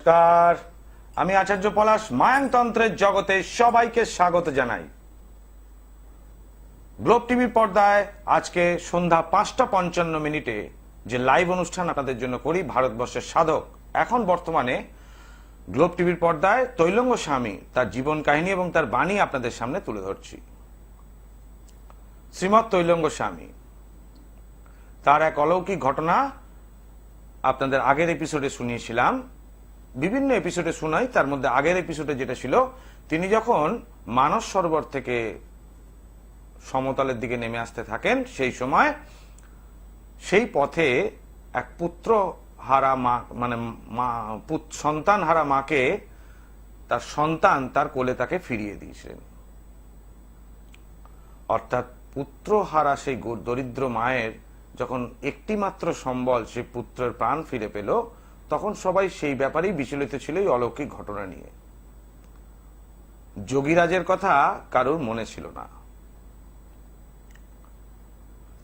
নমস্কার। আমি আচার্য পলাশ মায়াংতন্ত্রের জগতে সবাইকে স্বাগত জানাই। গ্লোব টিভির পর্দায় আজকে সন্ধ্যা পাঁচটা পঞ্চান্ন মিনিটে যে লাইভ অনুষ্ঠান আপনাদের জন্য করি, ভারতবর্ষের সাধক, এখন বর্তমানে গ্লোব টিভির পর্দায় তৈলঙ্গ স্বামী, তার জীবন কাহিনী এবং তার বাণী আপনাদের সামনে তুলে ধরছি। শ্রীমৎ তৈলঙ্গ স্বামী, তার এক অলৌকিক ঘটনা আপনাদের আগের এপিসোডে শুনিয়েছিলাম। বিভিন্ন এপিসোডে শোনাই, তার মধ্যে আগের এপিসোডে যেটা ছিল, তিনি যখন মানস সরোবর থেকে সমতলের দিকে নেমে আসতে থাকেন, সেই সময় সেই পথে এক পুত্র হারা মা মানে সন্তান হারা মাকে তার সন্তান তার কোলে তাকে ফিরিয়ে দিয়েছিলেন অর্থাৎ পুত্র হারা সেই দরিদ্র মায়ের যখন একটি মাত্র সম্বল সে পুত্রের প্রাণ ফিরে পেল তখন সবাই সেই ব্যাপারেই বিচলিত ছিল এই অলৌকিক ঘটনা নিয়ে। যোগীরাজের কথা কারোর মনে ছিল না।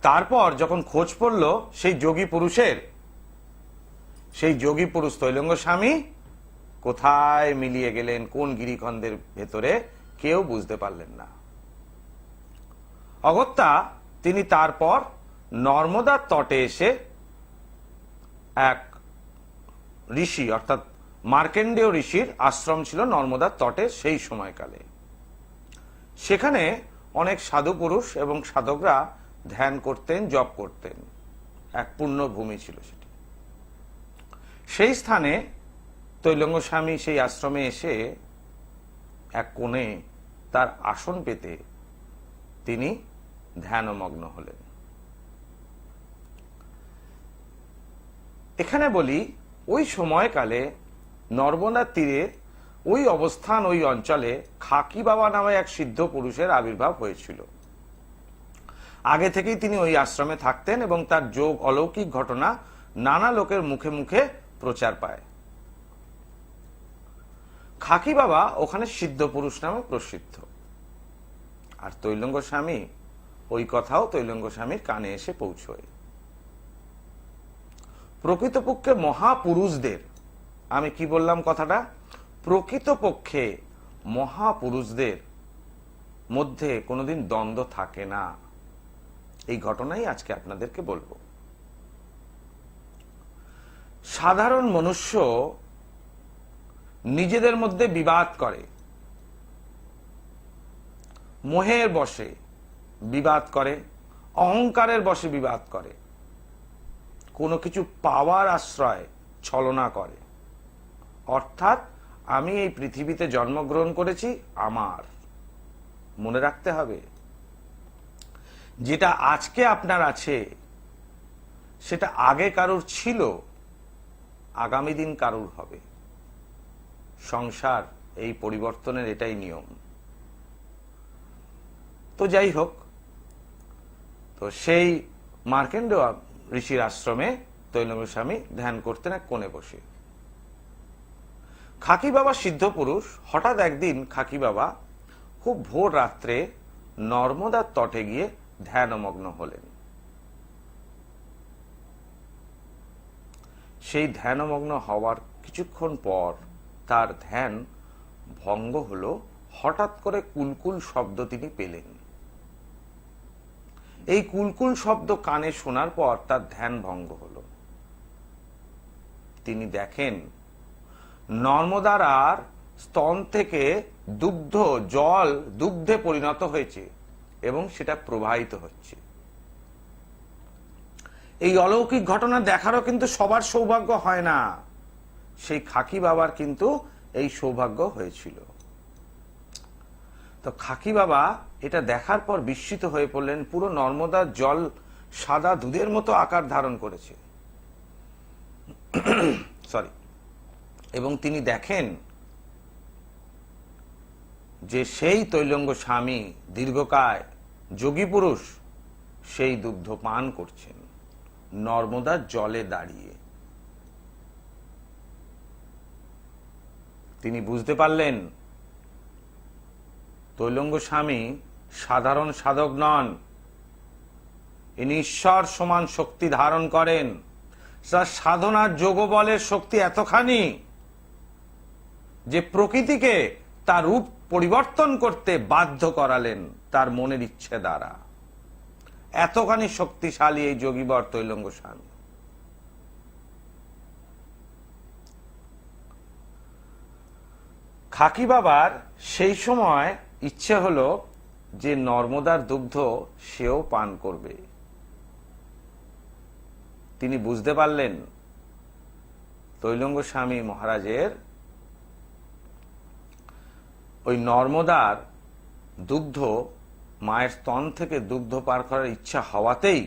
তারপর যখন খোঁজ পড়ল সেই যোগী পুরুষের, সেই যোগী পুরুষ তৈলঙ্গ স্বামী কোথায় মিলিয়ে গেলেন, কোন গিরিখন্দের ভেতরে, কেউ বুঝতে পারলেন না। অগত্যা তিনি তারপর নর্মদার তটে এসে এক ঋষি, অর্থাৎ মার্কেন্ডেয় ঋষির আশ্রম ছিল নর্মদার তটে সেই সময়কালে। সেখানে অনেক সাধু পুরুষ এবং সাধকরা ধ্যান করতেন, জপ করতেন। এক পূর্ণ ভূমি ছিল সেটি। সেই স্থানে তৈলঙ্গ স্বামী সেই আশ্রমে এসে এক কোণে তার আসন পেতে তিনি ধ্যানমগ্ন হলেন। এখানে বলি ওই সময়কালে নর্মদার তীরে ওই অবস্থান, ওই অঞ্চলে খাকি বাবা নামে এক সিদ্ধ পুরুষের আবির্ভাব হয়েছিল। আগে থেকেই তিনি ওই আশ্রমে থাকতেন এবং তার যোগ অলৌকিক ঘটনা নানা লোকের মুখে মুখে প্রচার পায়। খাকি বাবা ওখানে সিদ্ধ পুরুষ নামে প্রসিদ্ধ। আর তৈলঙ্গ স্বামী ওই কথাও তৈলঙ্গ স্বামীর কানে এসে পৌঁছয়। প্রকৃতপক্ষে মহাপুরুষদের, আমি কি বললাম কথাটা? প্রকৃতপক্ষে মহাপুরুষদের মধ্যে কোনোদিন দ্বন্দ্ব থাকে না। এই ঘটনাই আজকে আপনাদেরকে বলব। সাধারণ মনুষ্য নিজেদের মধ্যে বিবাদ করে, মোহের বসে বিবাদ করে, অহংকারের বসে বিবাদ করে। কোনো কিছু পাওয়ার আশ্রয় ছলনা করে। অর্থাৎ, আমি এই পৃথিবীতে জন্মগ্রহণ করেছি আমার। মনে রাখতে হবে, যেটা আজকে আপনার আছে, সেটা আগে কারুর ছিল, আগামী দিন কারুর হবে। সংসার এই পরিবর্তনের এটাই নিয়ম। তো যাই হোক, তো সেই মার্কেন্ড ঋষির আশ্রমে তৈলঙ্গ স্বামী ধ্যান করতেন এক কোণে বসে। খাকি বাবা সিদ্ধ পুরুষ, হঠাৎ একদিন খাকি বাবা খুব ভোর রাত্রে নর্মদার তটে গিয়ে ধ্যানমগ্ন হলেন। সেই ধ্যানমগ্ন হওয়ার কিছুক্ষণ পর তার ধ্যান ভঙ্গ হলো, হঠাৎ করে কুলকুল শব্দ তিনি পেলেন। এই কুলকুল শব্দ কানে শোনার পর তার ধ্যান ভঙ্গ হল। তিনি দেখেন, নর্মদার আর স্তন থেকে দুগ্ধ, জল দুগ্ধে পরিণত হয়েছে এবং সেটা প্রবাহিত হচ্ছে। এই অলৌকিক ঘটনা দেখারও কিন্তু সবার সৌভাগ্য হয় না। সেই খাকি বাবার কিন্তু এই সৌভাগ্য হয়েছিল। তো খাকি বাবা এটা দেখার পর বিস্মিত হয়ে পড়লেন, পুরো নর্মদার জল সাদা দুধের মতো আকার ধারণ করেছে। সরি এবং তিনি দেখেন যে সেই তৈলঙ্গ স্বামী দীর্ঘকায় যোগী পুরুষ সেই দুগ্ধ পান করছেন নর্মদার জলে দাঁড়িয়ে। তিনি বুঝতে পারলেন, তৈলঙ্গ স্বামী সাধারণ সাধক নন। ইনি ঈশ্বর সমান শক্তি ধারণ করেন। তার সাধনার যোগ বলের শক্তি এতখানি যে প্রকৃতিকে তার রূপ পরিবর্তন করতে বাধ্য করালেন তার মনের ইচ্ছে দ্বারা। এতখানি শক্তিশালী এই যোগীবর তৈলঙ্গ স্বামী। খাকি বাবার সেই সময় ইচ্ছে হলো যে নর্মদার দুগ্ধ সেও পান করবে। তিনি বুঝতে পারলেন তৈলঙ্গ স্বামী মহারাজের ওই নর্মদার দুগ্ধ মায়ের স্তন থেকে দুগ্ধ পার করার ইচ্ছা হওয়াতেই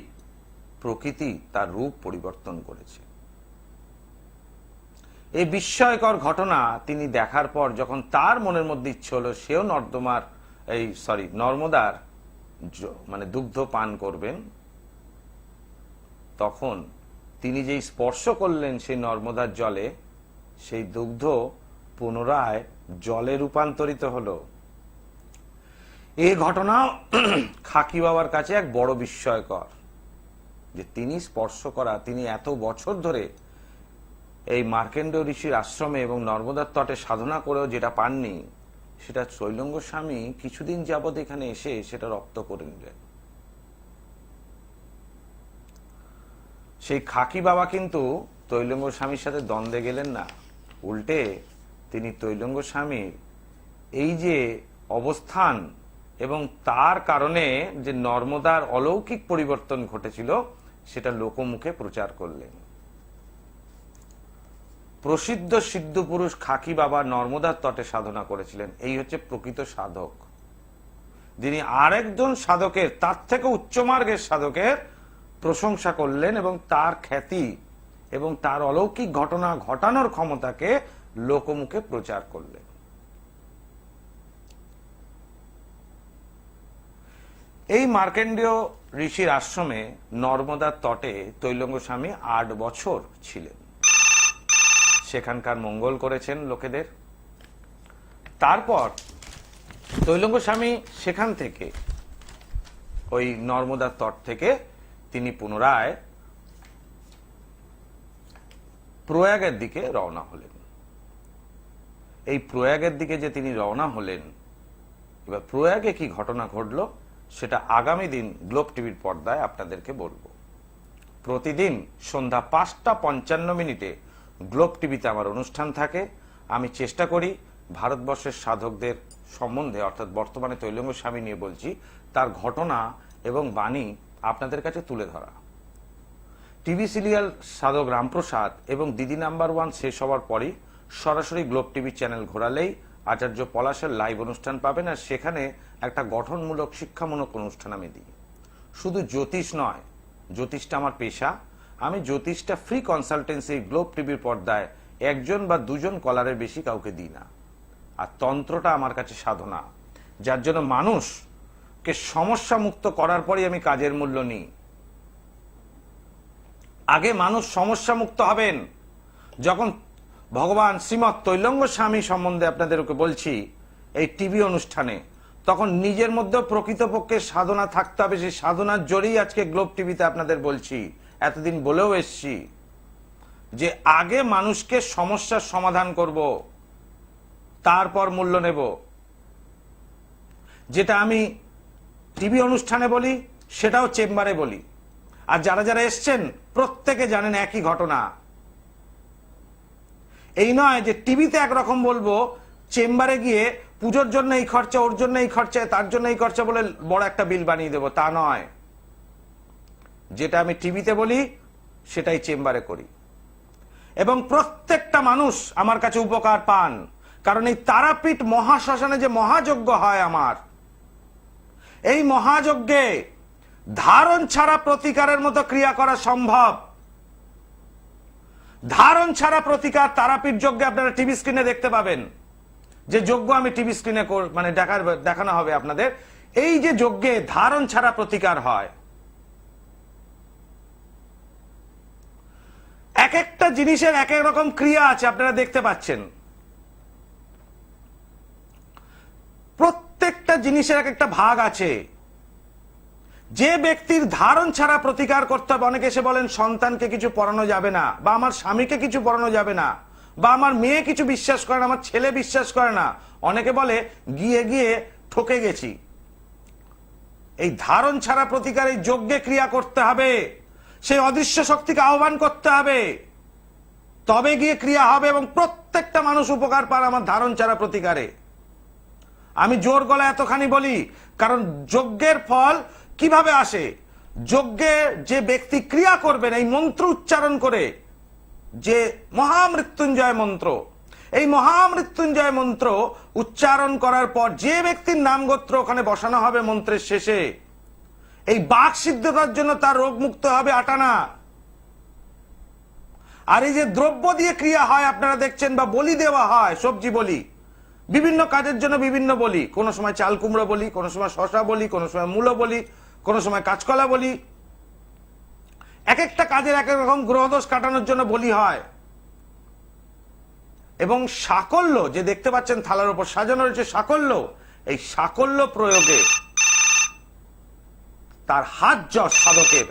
প্রকৃতি তার রূপ পরিবর্তন করেছে। এই বিস্ময়কর ঘটনা তিনি দেখার পর যখন তার মনের মধ্যে ইচ্ছে হলো, সেও নর্দমার এই সরি নর্মদার মানে দুগ্ধ পান করবেন, তখন তিনি যেই স্পর্শ করলেন সেই নর্মদার জলে, সেই দুগ্ধ পুনরায় জলে রূপান্তরিত হলো। এই ঘটনা খাকি বাবার কাছে এক বড় বিস্ময়কর, যে তিনি স্পর্শ করা, তিনি এত বছর ধরে এই মার্কেন্ড ঋষির আশ্রমে এবং নর্মদার তটে সাধনা করেও যেটা পাননি সেটা শৈলঙ্গ স্বামী কিছুদিন যাবৎ এখানে এসে সেটা রপ্ত করে নিলেন। সেই খাকি বাবা কিন্তু তৈলঙ্গ স্বামীর সাথে দ্বন্দ্বে গেলেন না। উল্টে তিনি তৈলঙ্গ স্বামীর এই যে অবস্থান এবং তার কারণে যে নর্মদার অলৌকিক পরিবর্তন ঘটেছিল, সেটা লোকমুখে প্রচার করলেন। প্রসিদ্ধ সিদ্ধ পুরুষ খাকি বাবা নর্মদার তটে সাধনা করেছিলেন। এই হচ্ছে প্রকৃত সাধক। যিনি আরেকজন সাধকের, তার থেকে উচ্চমার্গের সাধকের প্রশংসা করলেন এবং তার খ্যাতি এবং তার অলৌকিক ঘটনা ঘটানোর ক্ষমতাকে লোকমুখে প্রচার করলেন। এই মার্কেন্ডীয় ঋষির আশ্রমে নর্মদার তটে তৈলঙ্গ স্বামী আট বছর ছিলেন। সেখানকার মঙ্গল করেছেন লোকেদের। তারপর তৈলঙ্গ স্বামী সেখান থেকে, ওই নর্মদার তট থেকে তিনি পুনরায় প্রয়াগের দিকে রওনা হলেন। এই প্রয়াগের দিকে যে তিনি রওনা হলেন, এবার প্রয়াগে কি ঘটনা ঘটলো সেটা আগামী দিন গ্লোব টিভির পর্দায় আপনাদেরকে বলব। প্রতিদিন সন্ধ্যা পাঁচটা পঞ্চান্ন মিনিটে গ্লোব টিভিতে আমার অনুষ্ঠান থাকে। আমি চেষ্টা করি ভারতবর্ষের সাধকদের সম্বন্ধে, অর্থাৎ বর্তমানে তৈলঙ্গ স্বামী নিয়ে বলছি, তার ঘটনা এবং বাণী আপনাদের কাছে তুলে ধরা। টিভি সিরিয়াল সাধক রামপ্রসাদ এবং দিদি নাম্বার ওয়ান শেষ হওয়ার পরই সরাসরি গ্লোব টিভি চ্যানেল ঘোরালেই আচার্য পলাশের লাইভ অনুষ্ঠান পাবেন আর সেখানে একটা গঠনমূলক শিক্ষামূলক অনুষ্ঠান আমি দিই। শুধু জ্যোতিষ নয়, জ্যোতিষটা আমার পেশা। আমি জ্যোতিষটা ফ্রি কনসালটেন্সি গ্লোব টিভির পর্দায় একজন বা দুজন কলারের বেশি কাউকে দিই না। আর তন্ত্রটা আমার কাছে সাধনা, যার জন্য মানুষকে সমস্যা মুক্ত করার পরই আমি কাজের মূল্য নিই। আগে মানুষ সমস্যা মুক্ত হবেন, যখন ভগবান শ্রীমৎ তৈলঙ্গ স্বামী সম্বন্ধে আপনাদেরকে বলছি, এই টিভি অনুষ্ঠানে, তখন নিজের মধ্যেও প্রকৃতপক্ষে সাধনা থাকতে হবে, সেই সাধনার জোরেই আজকে গ্লোব টিভিতে আপনাদের বলছি। এতদিন বলেও এসছি যে আগে মানুষকে সমস্যার সমাধান করব, তারপর মূল্য নেব। যেটা আমি টিভি অনুষ্ঠানে বলি, সেটাও চেম্বারে বলি। আর যারা যারা এসছেন, প্রত্যেকে জানেন একই ঘটনা। এই নয় যে টিভিতে একরকম বলব, চেম্বারে গিয়ে পুজোর জন্য এই খরচা, ওর জন্য এই খরচা, তার জন্য এই খরচা বলে বড় একটা বিল বানিয়ে দেবো, তা নয়। যেটা আমি টিভিতে বলি, সেটাই চেম্বারে করি। এবং প্রত্যেকটা মানুষ আমার কাছে উপকার পান। কারণ এই তারাপীঠ মহাশ্মশানে যে মহাযজ্ঞ হয় আমার, এই মহাযজ্ঞে ধারণ ছাড়া প্রতিকারের মতো ক্রিয়া করা সম্ভব। ধারণ ছাড়া প্রতিকার তারাপীঠ যজ্ঞে আপনারা টিভি স্ক্রিনে দেখতে পাবেন। যে যজ্ঞ আমি টিভি স্ক্রিনে মানে দেখানো হবে আপনাদের। এই যে যজ্ঞে ধারণ ছাড়া প্রতিকার হয় এক একটা জিনিসের এক এক রকম ক্রিয়া আছে, আপনারা দেখতে পাচ্ছেন। প্রত্যেকটা জিনিসের এক একটা ভাগ আছে। যে ব্যক্তির ধারণ ছাড়া প্রতিকার করতে হবে, অনেকে এসে বলেন, সন্তানকে কিছু পড়ানো যাবে না, বা আমার স্বামীকে কিছু পড়ানো যাবে না, বা আমার মেয়ে কিছু বিশ্বাস করে না, আমার ছেলে বিশ্বাস করে না। অনেকে বলে, গিয়ে গিয়ে ঠকে গেছি। এই ধারণ ছাড়া প্রতিকার, এই যজ্ঞে ক্রিয়া করতে হবে। সেই অদৃশ্য শক্তিকে আহ্বান করতে হবে। তবে গিয়ে ক্রিয়া হবে এবং প্রত্যেকটা মানুষ উপকার পার আমার ধারণ ছাড়া প্রতিকারে। আমি জোর গলা এতখানি বলি, কারণ যজ্ঞের ফল কীভাবে আসে? যজ্ঞে যে ব্যক্তি ক্রিয়া করবেন, এই মন্ত্র উচ্চারণ করে, যে মহামৃত্যুঞ্জয় মন্ত্র, এই মহামৃত্যুঞ্জয় মন্ত্র উচ্চারণ করার পর যে ব্যক্তির নাম গোত্র ওখানে বসানো হবে মন্ত্রের শেষে এই বাক সিদ্ধতার জন্য তার রোগ মুক্ত হবে আটানা। আর এই যে দ্রব্য দিয়ে ক্রিয়া হয়, আপনারা দেখছেন, বা বলি দেওয়া হয়, সবজি বলি। বিভিন্ন কাজের জন্য বিভিন্ন বলি। কোনো সময় চাল কুমড়ো বলি, কোনো সময় শশা বলি, কোনো সময় মূলো বলি, কোনো সময় কাঁচকলা বলি। এক একটা কাজের এক এক রকম গ্রহদোষ কাটানোর জন্য বলি হয়। এবং সাকল্য, যে দেখতে পাচ্ছেন থালার উপর সাজানো রয়েছে সাকল্য, এই সাকল্য প্রয়োগে তার হাত যশ সাধকের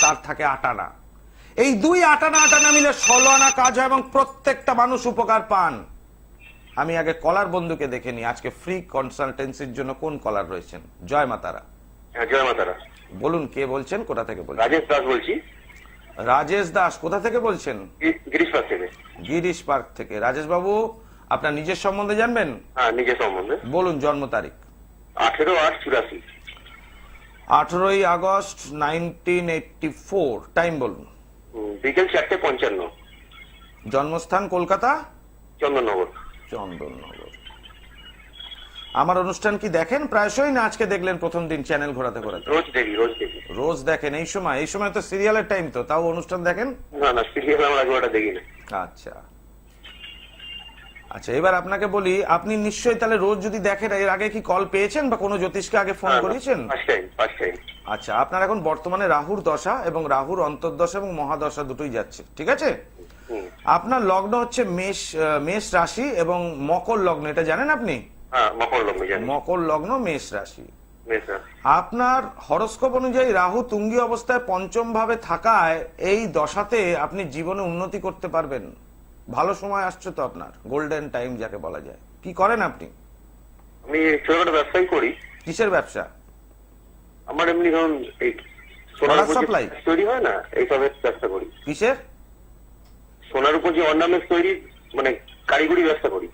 তার থাকে আটানা। এই দুই আটানা আটানা মিলে ষোলো আনা কাজ হয় এবং প্রত্যেকটা মানুষ উপকার পান। আমি আগে কলার বন্ধুকে দেখে নিই আজকে ফ্রি কনসালটেন্সির জন্য কোন কলার রয়েছেন? জয় মাতারা হ্যাঁ জয় মাতারা বলুন কে বলছেন কোথা থেকে বলছেন? রাজেশ দাস বলছি। রাজেশ দাস কোথা থেকে বলছেন? গি- গিরিশপাড় থেকে। গিরিশ পার্ক থেকে। রাজেশ বাবু আপনার নিজের সম্বন্ধে জানবেন? হ্যাঁ নিজের সম্বন্ধে। বলুন জন্ম তারিখ। আঠেরো আট চুরাশি। আঠেরোই August nineteen eighty four time বলুন। বিকেল চারটে পঞ্চান্ন। জন্মস্থান কলকাতা? চন্দননগর। চন্দননগর। আমার অনুষ্ঠান কি দেখেন? প্রায়শই না আজকে দেখলেন প্রথম দিন চ্যানেল ঘোরাতে ঘোরাতে? রোজ দেখি রোজ দেখি। রোজ দেখেন এই সময় এই সময় তো সিরিয়ালের টাইম তো তাও অনুষ্ঠান দেখেন? না না সিরিয়াল আমরা দেখি না আচ্ছা। আচ্ছা এবার আপনাকে বলি আপনি নিশ্চয়ই তাহলে রোজ যদি দেখেন এর আগে কি কল পেয়েছেন বা কোনো জ্যোতিষকে আগে ফোন ফার্স্ট টাইম আচ্ছা আপনার এখন বর্তমানে রাহুর দশা এবং রাহুর অন্তর্দশা এবং মহাদশা দুটোই যাচ্ছে ঠিক আছে? আপনার লগ্ন হচ্ছে মেষ মেষ রাশি এবং মকর লগ্ন এটা জানেন আপনি? হ্যাঁ মকর লগ্ন মেষ রাশি। হ্যাঁ। আপনার হরস্কোপ অনুযায়ী রাহু তুঙ্গি অবস্থায় পঞ্চম ভাবে থাকায় এই দশাতে আপনি জীবনে উন্নতি করতে পারবেন। ভালো সময় আসছে তো আপনার গোল্ডেন টাইম যাকে বলা যায়। কি করেন আপনি? আমি ছোটখাটো ব্যবসাই করি। কিসের ব্যবসা? আমার এমনি ধরুন এই সোনার supply? তৈরি হয় না এইসবের ব্যবসা করি। কিসের? সোনার উপর যে অর্নামেন্টস তৈরি মানে কারিগরি ব্যবসা করি।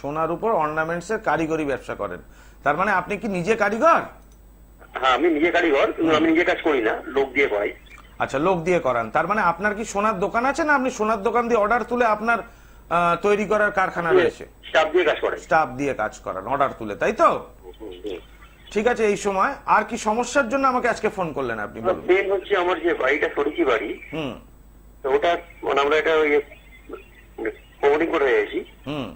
সোনার উপর অর্নামেন্টস এর কারিগরি ব্যবসা করেন। তার মানে আপনি কি নিজে কারিগর? হ্যাঁ আমি নিজে কারিগর কিন্তু আমি নিজে কাজ করি না লোক দিয়ে করাই আচ্ছা লোক দিয়ে করান। তার মানে আপনার কি সোনার দোকান আছে না আপনি সোনার দোকান দিয়ে অর্ডার তুলে আপনার তৈরি করার কারখানা রয়েছে? স্টাফ দিয়ে কাজ করে স্টাফ দিয়ে কাজ করান অর্ডার তুলে তাই তো। ঠিক আছে এই সময়। আর কি সমস্যার জন্য আমাকে আজকে ফোন করলেন আপনি বলুন। মেন হচ্ছে আমার যে বাড়িটা সরিকি বাড়ি। হুম। তো ওটা মানে আমরা এটা ওই প্রমোটিং করে গেছি হুম।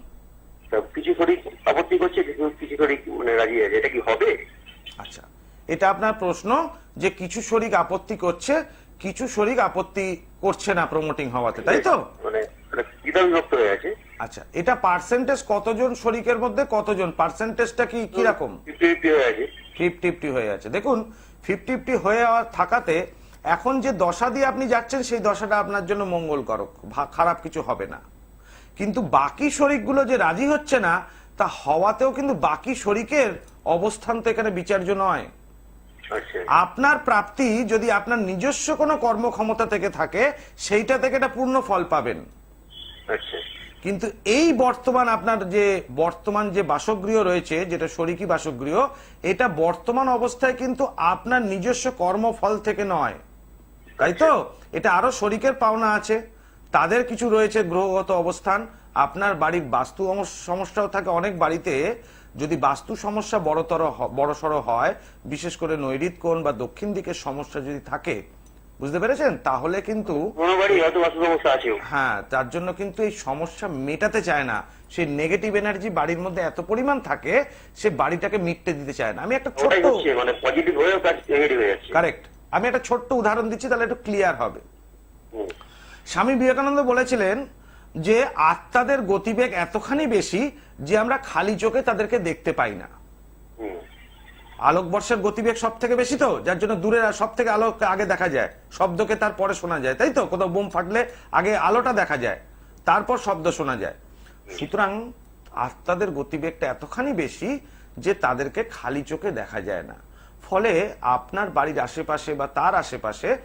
তো কিছু শরীর আপত্তি করছে কিছু কিছু শরীর মানে রাজি আছে। এটা কি হবে? আচ্ছা এটা আপনার প্রশ্ন যে কিছু শরিক আপত্তি করছে কিছু শরিক আপত্তি করছে না প্রমোটিং হওয়াতে তাই তো? মানে আচ্ছা এটা পার্সেন্টেজ কতজন শরিকের মধ্যে কতজন? পার্সেন্টেজটা কি কীরকম? ফিফটি হয়ে আছে। দেখুন ফিফটি ফিফটি হয়ে থাকাতে এখন যে দশা দিয়ে আপনি যাচ্ছেন সেই দশাটা আপনার জন্য মঙ্গলকারক খারাপ কিছু হবে না। কিন্তু বাকি শরিকগুলো যে রাজি হচ্ছে না তা হওয়াতেও কিন্তু বাকি শরিকের অবস্থান তো এখানে বিচার্য নয়। আপনার প্রাপ্তি যদি আপনার নিজস্ব কোনো কর্মক্ষমতা থেকে থাকে সেইটা থেকে এটা পূর্ণ ফল পাবেন। আচ্ছা। কিন্তু এই বর্তমান আপনার যে বর্তমান যে বাসগৃহ রয়েছে যেটা শরিকি বাসগৃহ এটা বর্তমান অবস্থায় কিন্তু আপনার নিজস্ব কর্মফল থেকে নয়। তাই তো? এটা আরও শরিকের পাওনা আছে। তাদের কিছু রয়েছে গ্রহগত অবস্থান। আপনার বাড়ির বাস্তু সমস্যাও থাকে অনেক বাড়িতে। যদি বাস্তু সমস্যা বড়তর বড়সড় হয় বিশেষ করে নৈরিত কোণ বা দক্ষিণ দিকের সমস্যা যদি থাকে বুঝতে পেরেছেন? তাহলে কিন্তু হ্যাঁ তার জন্য কিন্তু এই সমস্যা মেটাতে চায় না। সেই নেগেটিভ এনার্জি বাড়ির মধ্যে এত পরিমাণ থাকে সে বাড়িটাকে মিটতে দিতে চায় না। আমি একটা ছোট্ট মানে হয়ে কারেক্ট আমি একটা ছোট্ট উদাহরণ দিচ্ছি তাহলে একটু ক্লিয়ার হবে। স্বামী বিবেকানন্দ বলেছিলেন যে আত্মাদের গতিবেগ এতখানি বেশি যে আমরা খালি চোখে তাদেরকে দেখতে পাই না। আলোকবর্ষের গতিবেগ সব থেকে বেশি তো যার জন্য দূরের সব থেকে আলো আগে দেখা যায়। শব্দকে তার পরে শোনা যায় তাই তো? কোথাও বোম ফাটলে আগে আলোটা দেখা যায় তারপর শব্দ শোনা যায়। সুতরাং আত্মাদের গতিবেগটা এতখানি বেশি যে তাদেরকে খালি চোখে দেখা যায় না। ফলে আপনার বাড়ির আশেপাশে বা তার আশেপাশে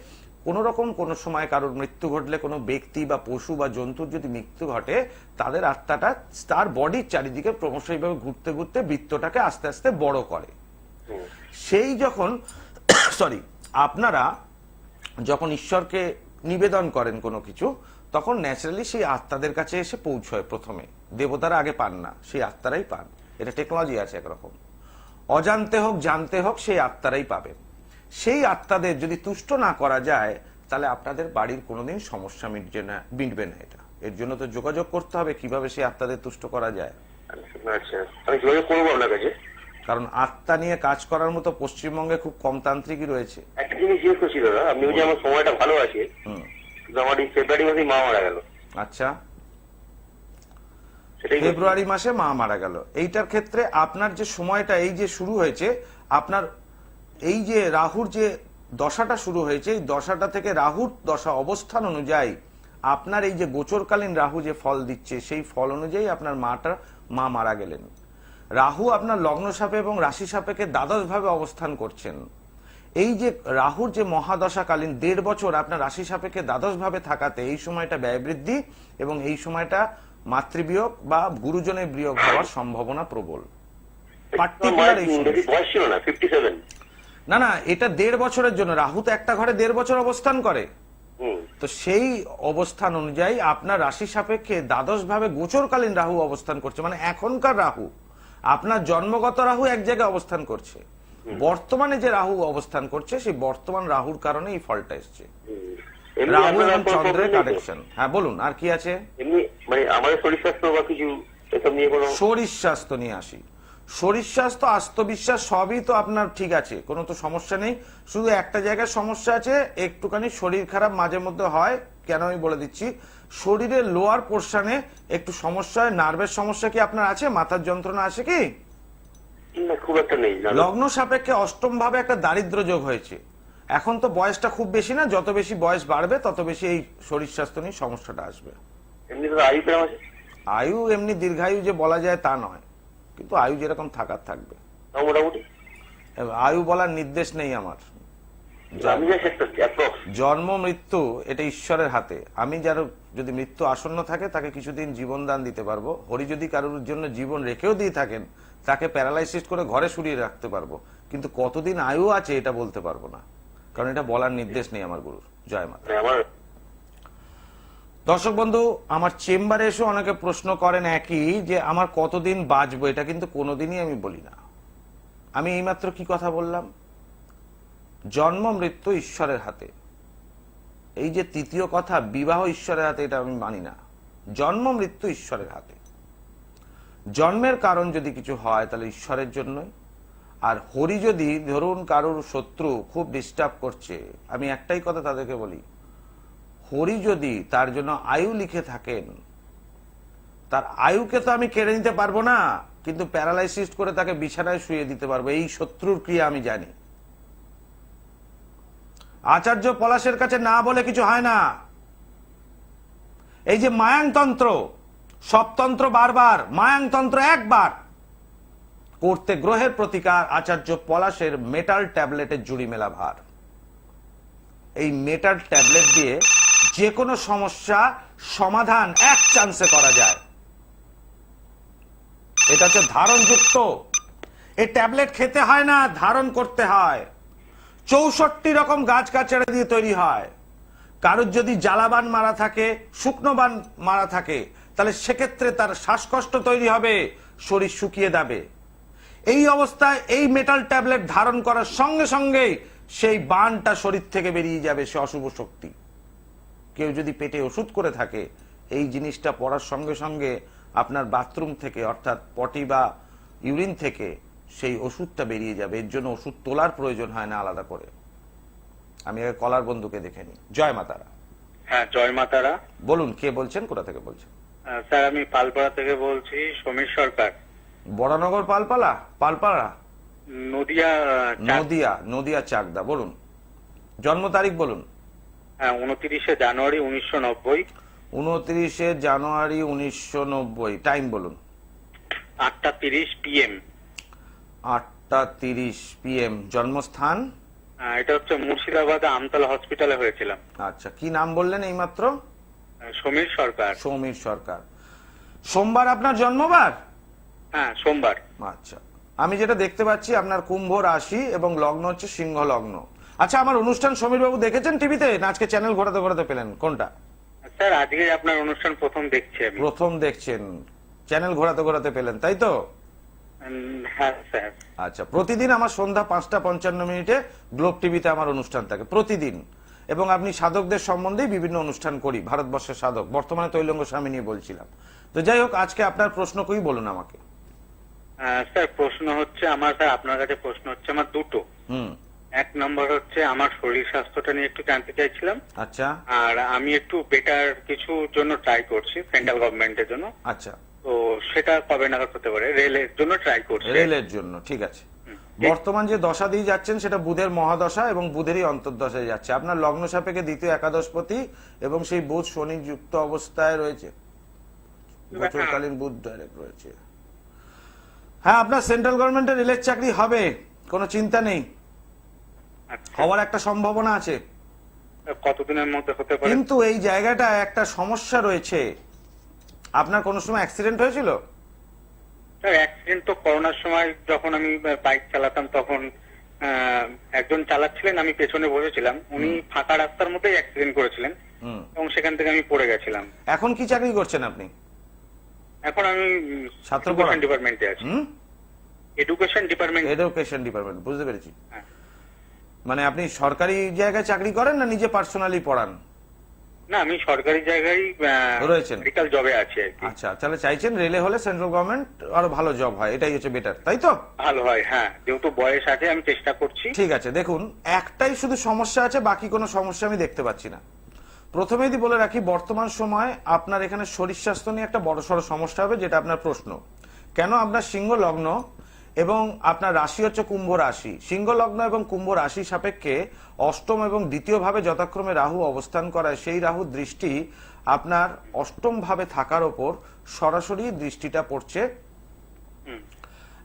কোন রকম কোনো সময় কারোর মৃত্যু ঘটলে কোনো ব্যক্তি বা পশু বা জন্তুর যদি মৃত্যু ঘটে তাদের আত্মাটা তার বডির চারিদিকে ক্রমশ এইভাবে ঘুরতে ঘুরতে বৃত্তটাকে আস্তে আস্তে বড় করে। সেই যখন সরি আপনারা যখন ঈশ্বরকে নিবেদন করেন কোনো কিছু তখন ন্যাচারালি সেই আত্মাদের কাছে এসে পৌঁছয় প্রথমে। দেবতারা আগে পান না সেই আত্মারাই পান। এটা টেকনোলজি আছে একরকম। অজান্তে হোক জানতে হোক সেই আত্মারাই পাবেন। সেই আত্মাদের যদি তুষ্ট না করা যায় তাহলে আপনাদের বাড়ির কোনোদিন সমস্যা মিটবে না মিটবে না এটা। এর জন্য তো যোগাযোগ করতে হবে কীভাবে সেই আত্মাদের তুষ্ট করা যায়। আচ্ছা কারণ আত্মা নিয়ে কাজ করার মতো পশ্চিমবঙ্গে খুব কম তান্ত্রিকই রয়েছে। একটা জিনিস জিজ্ঞেস করছি দাদা আপনি আমার সময়টা ভালো আছে আমার এই ফেব্রুয়ারি মাসেই মা মারা গেল। আচ্ছা। ফেব্রুয়ারি মাসে মা মারা গেল। এইটার ক্ষেত্রে আপনার যে সময়টা এই যে শুরু হয়েছে আপনার এই যে রাহুর যে দশাটা শুরু হয়েছে এই দশাটা থেকে রাহুর দশা অবস্থান অনুযায়ী আপনার এই যে গোচরকালীন রাহু যে ফল দিচ্ছে সেই ফল অনুযায়ী আপনার মাটা মা মারা গেলেন। রাহু আপনার লগ্ন সাপে এবং রাশি সাপেকে দ্বাদশ ভাবে অবস্থান করছেন। এই যে রাহুর যে মহাদশাকালীন দেড় বছর আপনার রাশি সাপেক্ষে দ্বাদশ ভাবে থাকাতে এই সময়টা ব্যয় বৃদ্ধি এবং এই সময়টা মাতৃবিয়োগ বা গুরুজনের বিয়োগ হওয়ার সম্ভাবনা প্রবল। পার্টিকুলার এই না না এটা দেড় বছরের জন্য। রাহু তো একটা ঘরে দেড় বছর অবস্থান করে। তো সেই অবস্থান অনুযায়ী আপনার রাশি সাপেক্ষে দ্বাদশ ভাবে গোচরকালীন রাহু অবস্থান করছে মানে এখনকার রাহু। আপনার জন্মগত রাহু এক জায়গায় অবস্থান করছে। বর্তমানে যে রাহু অবস্থান করছে সেই বর্তমান রাহুর কারণে এই ফলটা এসছে। রাহু এবং চন্দ্রের? কানেকশন হ্যাঁ বলুন আর কি আছে? এমনি মানে আমাদের শরীর স্বাস্থ্য বা কিছু এসব নিয়ে কোনো শরীর স্বাস্থ্য নিয়ে আসি। শরীর স্বাস্থ্য আত্মবিশ্বাস সবই তো আপনার ঠিক আছে কোনো তো সমস্যা নেই। শুধু একটা জায়গায় সমস্যা আছে একটুখানি শরীর খারাপ মাঝে মধ্যে হয় কেন আমি বলে দিচ্ছি শরীরের লোয়ার পোর্শনে একটু সমস্যা হয় নার্ভের সমস্যা কি আপনার আছে মাথার যন্ত্রণা আছে কি? খুব একটা নেই লগ্ন সাপেক্ষে অষ্টম ভাবে একটা দারিদ্র যোগ হয়েছে। এখন তো বয়সটা খুব বেশি না যত বেশি বয়স বাড়বে তত বেশি এই শরীর স্বাস্থ্য নিয়ে সমস্যাটা আসবে। আয়ু এমনি দীর্ঘায়ু যে বলা যায় তা নয়। কিন্তু আয়ু যেরকম থাকার থাকবে। মোটামুটি? আয়ু বলার নির্দেশ নেই আমার। জন্ম মৃত্যু এটা ঈশ্বরের হাতে। আমি যার যদি মৃত্যু আসন্ন থাকে তাকে কিছুদিন জীবন দান দিতে পারব। হরি যদি কারোর জন্য জীবন রেখেও দিয়ে থাকেন তাকে প্যারালাইসিস করে ঘরে সরিয়ে রাখতে পারব। কিন্তু কতদিন আয়ু আছে এটা বলতে পারব না। কারণ এটা বলার নির্দেশ নেই আমার গুরুর। জয় মাতা। মানে আমার দর্শক বন্ধু, আমার চেম্বারে এসে অনেকে প্রশ্ন করেন একই যে, আমার কতদিন বাঁচবো? এটা কিন্তু কোনোদিনই আমি বলি না। আমি এইমাত্র কি কথা বললাম? জন্ম, মৃত্যু ঈশ্বরের হাতে। এই যে তৃতীয় কথা, বিবাহ ঈশ্বরের হাতে, এটা আমি মানি না। জন্ম, মৃত্যু ঈশ্বরের হাতে। জন্মের কারণ যদি কিছু হয়, তাহলে ঈশ্বরের জন্যই। আর হরি যদি, ধরুন কারোর শত্রু খুব ডিস্টার্ব করছে, আমি একটাই কথা তাদেরকে বলি হরি যদি তার জন্য আয়ু লিখে থাকেন, তার আয়ুকে তো আমি কেড়ে নিতে পারব না, কিন্তু প্যারালাইসিস করে তাকে বিছানায় শুয়ে দিতে পারব, এই শত্রুর ক্রিয়া আমি জানি। আচার্য পলাশের কাছে না বলে কিছু হয় না। এই যে মায়াংতন্ত্র, সবতন্ত্র বারবার, মায়াংতন্ত্র একবার, করতে গ্রহের প্রতিকার আচার্য পলাশের মেটাল ট্যাবলেটের জুড়ি মেলা ভার এই মেটাল ট্যাবলেট দিয়ে যে কোনো সমস্যা সমাধান এক চান্সে করা যায়। এটা হচ্ছে ধারণযুক্ত। এই ট্যাবলেট খেতে হয় না, ধারণ করতে হয়। চৌষট্টি রকম গাছ গাছড়া দিয়ে তৈরি হয়। কারোর যদি জ্বালাবান মারা থাকে শুকনো বান মারা থাকে, তাহলে সেক্ষেত্রে তার শ্বাসকষ্ট তৈরি হবে, শরীর শুকিয়ে যাবে। এই অবস্থায় এই মেটাল ট্যাবলেট ধারণ করার সঙ্গে সঙ্গেই সেই বানটা শরীর থেকে বেরিয়ে যাবে, সে অশুভ শক্তি। কেউ যদি পেটে ওষুধ করে থাকে এই জিনিসটা পড়ার সঙ্গে সঙ্গে আপনার বাথরুম থেকে অর্থাৎ পটি বা ইউরিন থেকে সেই ওষুধটা বেরিয়ে যাবে। এর জন্য ওষুধ তোলার প্রয়োজন হয় না আলাদা করে। আমি আগে কলার বন্ধুকে দেখে নিই। জয় মাতারা হ্যাঁ জয় মাতারা বলুন কে বলছেন? কোথা থেকে বলছেন? স্যার আমি পালপাড়া থেকে বলছি সমীর সরকার। বড়নগর পালপালা পালপাড়া? নদিয়া নদিয়া নদিয়া চাকদা। বলুন। জন্ম তারিখ বলুন। হ্যাঁ উনত্রিশে জানুয়ারি উনিশশো নব্বই। উনত্রিশে জানুয়ারি উনিশশো নব্বই। টাইম বলুন। আটটা তিরিশ পিএম। আটটা তিরিশ পিএম। জন্মস্থান? এটা হচ্ছে মুর্শিদাবাদে আমতলা হসপিটালে হয়েছিলাম। আচ্ছা কি নাম বললেন এইমাত্র? আহ, সমীর সরকার। সৌমির সরকার। সোমবার আপনার জন্মবার? হ্যাঁ সোমবার। আচ্ছা। আমি যেটা দেখতে পাচ্ছি আপনার কুম্ভ রাশি এবং লগ্ন হচ্ছে সিংহ লগ্ন। আচ্ছা আমার অনুষ্ঠান সমীর বাবু দেখেছেন টিভিতে? না আজকে চ্যানেল ঘোরাতে ঘোরাতে পেলেন? কোনটা? স্যার আজকে আপনার অনুষ্ঠান প্রথম দেখছি আমি। প্রথম দেখছেন। চ্যানেল ঘোরাতে ঘোরাতে পেলেন তাই তো? হ্যাঁ আচ্ছা প্রতিদিন আমার সন্ধ্যা পাঁচটা পঞ্চান্ন মিনিটে গ্লোব টিভিতে আমার অনুষ্ঠান থাকে প্রতিদিন। এবং আপনি সাধকদের সম্বন্ধেই বিভিন্ন অনুষ্ঠান করি ভারতবর্ষের সাধক বর্তমানে তৈলঙ্গ স্বামী নিয়ে বলছিলাম। তো যাই হোক আজকে আপনার প্রশ্ন কই বলুন আমাকে। স্যার প্রশ্ন হচ্ছে আমার স্যার আপনার কাছে প্রশ্ন হচ্ছে আমার দুটো। হুম। এক নম্বর হচ্ছে আমার শরীর স্বাস্থ্যটা নিয়ে একটু জানতে চাইছিলাম। আচ্ছা। আর আমি একটু বেটার কিছু জন্য ট্রাই করছি সেন্ট্রাল গভর্নমেন্টের জন্য। আচ্ছা। তো সেটা কবে নাগাদ হতে পারে? রেলের জন্য ট্রাই করছি। রেলের জন্য ঠিক আছে। বর্তমান যে দশা দিয়ে যাচ্ছেন সেটা বুধের মহাদশা এবং বুধেরই অন্তর্দশায় যাচ্ছে। আপনার লগ্ন সাপেক্ষে দ্বিতীয় একাদশপতি এবং সেই বুধ শনি যুক্ত অবস্থায় রয়েছে। বছরকালীন বুধ ডাইরেক্ট রয়েছে। হ্যাঁ আপনার সেন্ট্রাল গভর্নমেন্টের রেলের চাকরি হবে কোনো চিন্তা নেই। হওয়ার একটা সম্ভাবনা আছে। কতদিনের মধ্যে হতে পারে? কিন্তু এই জায়গাটা একটা সমস্যা রয়েছে। আপনার কোনো সময় অ্যাক্সিডেন্ট হয়েছিল? অ্যাক্সিডেন্ট তো করোনার সময় যখন আমি বাইক চালাতাম তখন একজন চালাচ্ছিলেন আমি পেছনে বসেছিলাম। উনি ফাঁকা রাস্তার মধ্যেই অ্যাক্সিডেন্ট করেছিলেন। এবং সেখান থেকে আমি পড়ে গেছিলাম। এখন কি চাকরি করছেন আপনি? এখন আমি ছাত্র ডিপার্টমেন্টে আছি। হুম? এডুকেশন ডিপার্টমেন্ট এডুকেশন ডিপার্টমেন্ট বুঝতে পেরেছি। হ্যাঁ। মানে আপনি সরকারি জায়গায় চাকরি করেন না নিজে পার্সোনালি পড়ান? না আমি সরকারি জায়গায় রয়েছেন। মেডিকেল জবে আছি আচ্ছা তাহলে চাইছেন রেলে হলে সেন্ট্রাল গভর্নমেন্ট আরও ভালো জব হয় এটাই হচ্ছে বেটার তাই তো? ভালো হয় হ্যাঁ যেহেতু বয়স আছে আমি চেষ্টা করছি। ঠিক আছে দেখুন একটাই শুধু সমস্যা আছে বাকি কোনো সমস্যা আমি দেখতে পাচ্ছি না। প্রথমে যদি বলে রাখি বর্তমান সময় আপনার এখানে শরীর স্বাস্থ্য নিয়ে একটা বড় সড় সমস্যা হবে যেটা আপনার প্রশ্ন। কেন আপনার সিংহ লগ্ন এবং আপনার রাশি হচ্ছে কুম্ভ রাশি। সিংহ লগ্ন এবং কুম্ভ রাশি সাপেক্ষে অষ্টম এবং দ্বিতীয় ভাবে যথাক্রমে রাহু অবস্থান করায় সেই রাহু দৃষ্টি আপনার অষ্টম ভাবে থাকার ওপর সরাসরি দৃষ্টিটা পড়ছে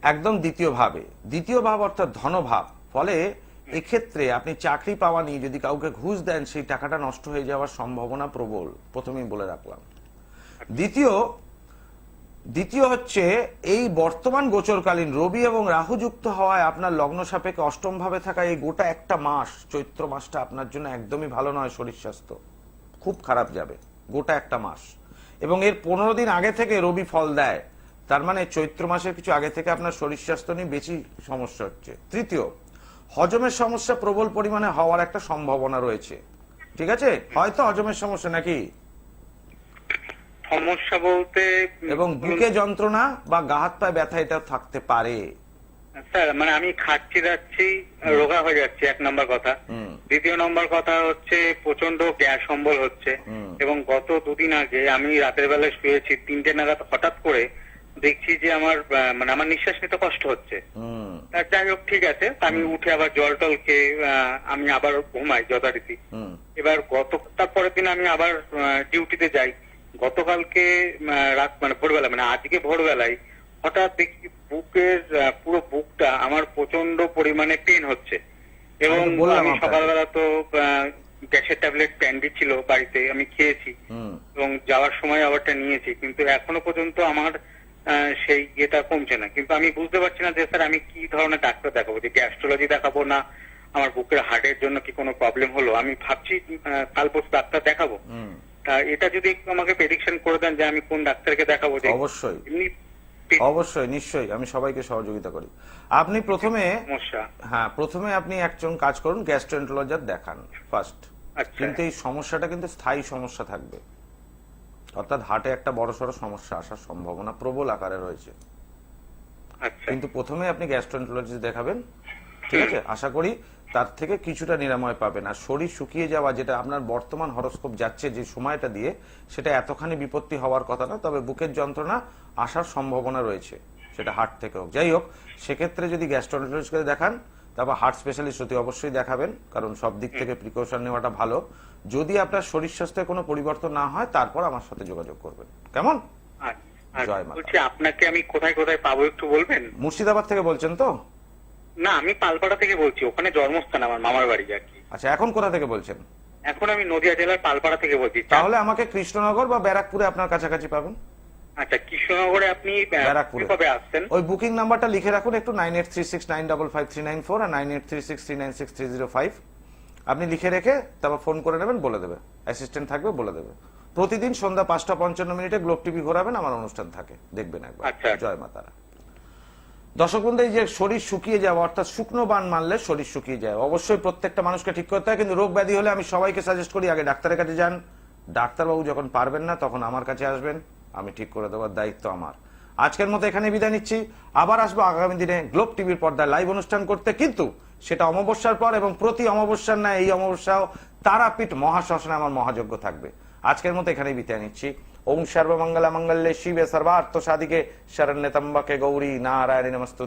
একদম দ্বিতীয় ভাবে। দ্বিতীয় ভাব অর্থাৎ ধনভাব। ফলে এক্ষেত্রে আপনি চাকরি পাওয়া নিয়ে যদি কাউকে ঘুষ দেন, সেই টাকাটা নষ্ট হয়ে যাওয়ার সম্ভাবনা প্রবল। প্রথমেই বলে রাখলাম। দ্বিতীয় দ্বিতীয় হচ্ছে, এই বর্তমান গোচরকালীন রবি এবং রাহু যুক্ত হওয়ায় আপনার লগ্ন সাপেক্ষে অষ্টম ভাবে থাকা এই গোটা একটা মাস, চৈত্র মাসটা আপনার জন্য একদমই ভালো নয় শরীর স্বাস্থ্য। খুব খারাপ যাবে, গোটা একটা মাস। এবং এর পনেরো দিন আগে থেকে রবি ফল দেয়। তার মানে চৈত্র মাসের কিছু আগে থেকে আপনার শরীর স্বাস্থ্য নিয়ে বেশি সমস্যা হচ্ছে। তৃতীয়, হজমের সমস্যা প্রবল পরিমাণে হওয়ার একটা সম্ভাবনা রয়েছে। ঠিক আছে? হয়তো হজমের সমস্যা নাকি? সমস্যা বলতে এবং বুকে যন্ত্রণা বা গা হাত পায়ে ব্যথা এটা থাকতে পারে। স্যার মানে আমি খাচ্ছি যাচ্ছি রোগা হয়ে যাচ্ছে এক নম্বর কথা। দ্বিতীয় নম্বর কথা হচ্ছে প্রচণ্ড গ্যাস অম্বল হচ্ছে। এবং গত দুদিন আগে আমি রাতের বেলায় শুয়েছি তিনটে নাগাদ হঠাৎ করে দেখছি যে আমার মানে আমার নিঃশ্বাস নিতে কষ্ট হচ্ছে। যাই হোক ঠিক আছে। আমি উঠে আবার জল টল খেয়ে আমি আবার ঘুমাই যথারীতি। এবার গত তারপরের দিন আমি আবার ডিউটিতে যাই। গতকালকে রাত মানে ভোরবেলা মানে আজকে ভোরবেলায় হঠাৎ দেখি বুকের পুরো বুকটা আমার প্রচণ্ড পরিমাণে পেন হচ্ছে। এবং আমি। সকালবেলা তো গ্যাসের ট্যাবলেট ক্যান্ডি ছিল বাড়িতে আমি খেয়েছি। এবং যাওয়ার সময় আবারটা নিয়েছি কিন্তু এখনও পর্যন্ত আমার সেই ইয়েটা কমছে না। কিন্তু আমি বুঝতে পারছি না যে স্যার আমি কি ধরনের ডাক্তার দেখাবো? যে গ্যাস্ট্রোলজি দেখাবো না আমার বুকের হার্টের জন্য কি কোনো প্রবলেম হলো? আমি ভাবছি কাল পরশু ডাক্তার দেখাবো। এটা যদি একটু আমাকে প্রেডিকশন করে দেন যে আমি কোন ডাক্তারকে দেখাবো অবশ্যই। অবশ্যই নিশ্চয়ই আমি সবাইকে সহযোগিতা করি। আপনি প্রথমে হ্যাঁ প্রথমে আপনি একজন কাজ করুন দেখান ফার্স্ট আচ্ছা। কিন্তু এই সমস্যাটা কিন্তু স্থায়ী সমস্যা থাকবে। অর্থাৎ হার্টে একটা বড়সড় সমস্যা আসার সম্ভাবনা প্রবল আকারে রয়েছে। আচ্ছা। কিন্তু প্রথমে আপনি গ্যাস্ট্রোএন্টারোলজিস্ট দেখাবেন ঠিক আছে? আশা করি তার থেকে কিছুটা নিরাময় পাবেন। আর শরীর শুকিয়ে যাওয়া যেটা আপনার বর্তমান হরস্কোপ যাচ্ছে যে সময়টা দিয়ে সেটা এতখানি বিপত্তি হওয়ার কথা না তবে বুকের যন্ত্রণা আসার সম্ভাবনা রয়েছে সেটা হার্ট থেকে হোক। যাই হোক সেক্ষেত্রে যদি গ্যাস্ট্রোএন্টারোলজিস্টকে দেখান তারপর হার্ট স্পেশালিস্ট অতি অবশ্যই দেখাবেন কারণ সব দিক থেকে প্রিকশন নেওয়াটা ভালো। যদি আপনার শরীর স্বাস্থ্যে কোনো পরিবর্তন না হয় তারপর আমার সাথে যোগাযোগ করবেন। কেমন? আর আর জয়। বলছি আপনাকে আমি কোথায় কোথায় পাবো একটু বলবেন? মুর্শিদাবাদ থেকে বলছেন তো? না আমি পালপাড়া থেকে বলছি ওখানে জন্মস্থান আমার মামার বাড়ি আর কি। আচ্ছা এখন কোথা থেকে বলছেন? এখন আমি নদিয়া জেলার পালপাড়া থেকে বলছি। তাহলে আমাকে কৃষ্ণনগর বা ব্যারাকপুরে আপনার কাছাকাছি পাবেন। আচ্ছা কৃষ্ণনগরে আপনি ব্যারাকপুরে। কবে আসছেন? ওই বুকিং নাম্বারটা লিখে রাখুন একটু nine eight three six nine double five three nine four আর nine eight three six three nine six three zero five. আপনি লিখে রেখে তারপর ফোন করে নেবেন বলে দেবে। অ্যাসিস্ট্যান্ট থাকবে বলে দেবে। প্রতিদিন সন্ধ্যা পাঁচটা পঞ্চান্ন মিনিটে গ্লোব টিভি ঘোরাবেন আমার অনুষ্ঠান থাকে। দেখবেন একবার। আচ্ছা। জয় মাতারা দর্শক বন্ধু, এই যে শরীর শুকিয়ে যাওয়া, অর্থাৎ শুকনো বান মারলে শরীর শুকিয়ে যায়। অবশ্যই প্রত্যেকটা মানুষকে ঠিক করতে হয়, কিন্তু রোগ ব্যাধি হলে আমি সবাইকে সাজেস্ট করি, আগে ডাক্তারের কাছে যান। ডাক্তারবাবু যখন পারবেন না, তখন আমার কাছে আসবেন, আমি ঠিক করে দেওয়ার দায়িত্ব আমার। আজকের মতো এখানে বিদায় নিচ্ছি। আবার আসব আগামী দিনে গ্লোব টিভির পর্দায় লাইভ অনুষ্ঠান করতে, কিন্তু সেটা অমাবস্যার পর এবং প্রতি অমাবস্যার না এই অমাবস্যাও তারাপীঠ মহাশ্মশানে আমার মহাযজ্ঞ থাকবে। আজকের মতো এখানেই বিদায় নিচ্ছি। ওম সর্বমঙ্গলা মঙ্গলে শিবে সর্বার্থ সাধিকে শরণ্যতম্বকে গৌরী নারায়ণী নমস্তুতে।